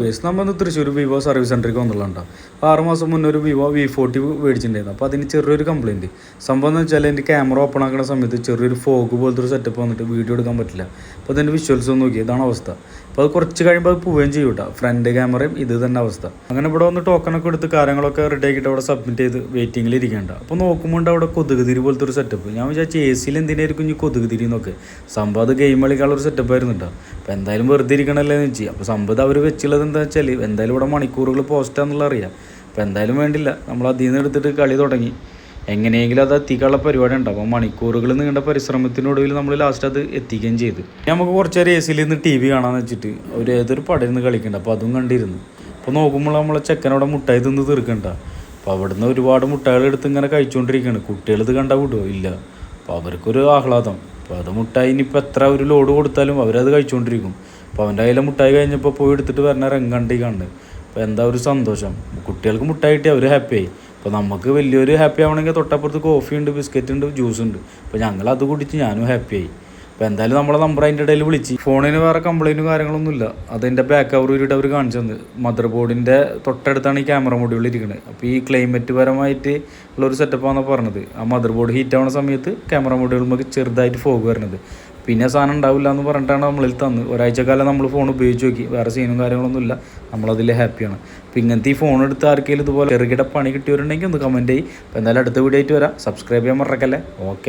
Base നമ്മൾ Thrissur Vivo service സെന്ററിൽ വന്നുള്ളതാണ് അപ്പോൾ ആറ് മാസം മുന്നേ ഒരു വിവോ വി ഫോർട്ടി മേടിച്ചിട്ടുണ്ടായിരുന്നു. അപ്പോൾ അതിന് ചെറിയൊരു കംപ്ലയിന്റ് സംഭവം എന്ന് വെച്ചാൽ എന്റെ ക്യാമറ ഓപ്പൺ ആക്കുന്ന സമയത്ത് ചെറിയൊരു ഫോഗ് പോലത്തെ ഒരു സെറ്റപ്പ് വന്നിട്ട് വീഡിയോ എടുക്കാൻ പറ്റില്ല. അപ്പോൾ അതിന്റെ വിഷ്വൽസ് ഒന്ന് നോക്കി. ഇതാണ് അവസ്ഥ. അപ്പോൾ അത് കുറച്ച് കഴിയുമ്പോൾ അത് പോവുകയും ചെയ്യും കേട്ടോ ഫ്രണ്ട് ക്യാമറയും ഇത് തന്നെ അവസ്ഥ. അങ്ങനെ ഇവിടെ വന്ന് ടോക്കണൊക്കെ എടുത്ത് കാര്യങ്ങളൊക്കെ റെഡി ആക്കിയിട്ട് അവിടെ സബ്മിറ്റ് ചെയ്ത് വെയിറ്റിംഗിൽ ഇരിക്കേണ്ട അപ്പോൾ നോക്കുമ്പോൾ അവിടെ കൊതുക് തിരി പോലത്തെ ഒരു സെറ്റപ്പ് ഞാൻ വിചാരിച്ചു എ സിയിൽ എന്തിനായിരിക്കും ഈ കൊതുക് തിരി എന്നൊക്കെ. സംഭവം അത് ഗെയിം കളിക്കാനുള്ള ഒരു സെറ്റപ്പ് ആയിരുന്നു കേട്ടോ അപ്പോൾ എന്തായാലും വെറുതെ ഇരിക്കണമല്ലേ എന്ന് വെച്ചാൽ അപ്പോൾ സംഭവം അവർ വെച്ചുള്ളത് എന്താ വെച്ചാൽ എന്തായാലും ഇവിടെ മണിക്കൂറുകൾ പോസ്റ്റാന്നുള്ള അറിയാം. അപ്പോൾ എന്തായാലും വേണ്ടില്ല. നമ്മൾ അതിൽ നിന്ന് എടുത്തിട്ട് കളി തുടങ്ങി. എങ്ങനെയെങ്കിലും അത് എത്തിക്കാനുള്ള പരിപാടി ഉണ്ട്. അപ്പോൾ മണിക്കൂറുകൾ നീണ്ട പരിശ്രമത്തിനൊടുവിൽ നമ്മൾ ലാസ്റ്റ് അത് എത്തിക്കുകയും ചെയ്തു. നമുക്ക് കുറച്ച് നേരം എ സിയിൽ നിന്ന് ടി വി കാണാമെന്ന് വെച്ചിട്ട് ഒരു ഏതൊരു പടയിൽ നിന്ന് കളിക്കണ്ട. അപ്പോൾ അതും കണ്ടിരുന്നു. അപ്പോൾ നോക്കുമ്പോൾ നമ്മളെ ചെക്കനവിടെ മുട്ടായി തിന്ന് തീർക്കണ്ട. അപ്പോൾ അവിടുന്ന് ഒരുപാട് മുട്ടായികൾ എടുത്ത് ഇങ്ങനെ കഴിച്ചുകൊണ്ടിരിക്കുകയാണ് കുട്ടികൾ ഇത് കണ്ടാൽ വിടുമോ ഇല്ല. അപ്പോൾ അവർക്കൊരു ആഹ്ലാദം. അപ്പോൾ അത് മുട്ടായി ഇനിയിപ്പോൾ എത്ര ഒരു ലോഡ് കൊടുത്താലും അവരത് കഴിച്ചുകൊണ്ടിരിക്കും അപ്പോൾ അവന്റെ കയ്യിലെ മുട്ടായി കഴിഞ്ഞപ്പോൾ പോയി എടുത്തിട്ട് വരണ രംഗണ്ടി കണ്ട് അപ്പോൾ എന്താ ഒരു സന്തോഷം. കുട്ടികൾക്ക് മുട്ടായി കിട്ടി അവർ ഹാപ്പിയായി അപ്പോൾ നമുക്ക് വലിയൊരു ഹാപ്പി ആവണമെങ്കിൽ തൊട്ടപ്പുറത്ത് കോഫി ഉണ്ട് ബിസ്ക്കറ്റ് ഉണ്ട് ജ്യൂസ് ഉണ്ട്. അപ്പോൾ ഞങ്ങൾ അത് കുടിച്ച് ഞാനും ഹാപ്പിയായി അപ്പോൾ എന്തായാലും നമ്മളെ നമ്പർ അതിന്റെ ഇടയിൽ വിളിച്ച്. ഫോണിന് വേറെ കംപ്ലൈന്റും കാര്യങ്ങളൊന്നുമില്ല അതിന്റെ ബാക്ക് കവർ ഊരിയിട്ട് അവർ കാണിച്ചു തന്നു. മദർ ബോർഡിന്റെ തൊട്ടടുത്താണ് ഈ ക്യാമറ മൊഡ്യൂൾ ഇരിക്കുന്നത് അപ്പോൾ ഈ ക്ലൈമറ്റ് പരമായിട്ട് ഉള്ളൊരു സെറ്റപ്പാണെന്നാണ് പറഞ്ഞത്. ആ മദർ ബോർഡ് ഹീറ്റ് ആവുന്ന സമയത്ത് ക്യാമറ മൊഡ്യൂൾ നമുക്ക് ചെറുതായിട്ട് ഫോഗ് വരുന്നത് പിന്നെ സാധനം ഉണ്ടാവില്ല എന്ന് പറഞ്ഞിട്ടാണ് നമ്മളിൽ തന്ന് ഒരാഴ്ച കാലം നമ്മൾ ഫോൺ ഉപയോഗിച്ച് നോക്കി. വേറെ സീനും കാര്യങ്ങളൊന്നും ഇല്ല നമ്മളതിൽ ഹാപ്പിയാണ് അപ്പോൾ ഇങ്ങനത്തെ ഈ ഫോൺ എടുത്ത് ആർക്കെങ്കിലും ഇതുപോലെ ചെറുകിട പണി കിട്ടിയവരുണ്ടെങ്കിൽ ഒന്ന് കമന്റ് ചെയ്യും. അപ്പോൾ എന്തായാലും അടുത്ത വീഡിയോ ആയിട്ട് വരാം. സബ്സ്ക്രൈബ് ചെയ്യാൻ മറക്കല്ലേ? ഓക്കെ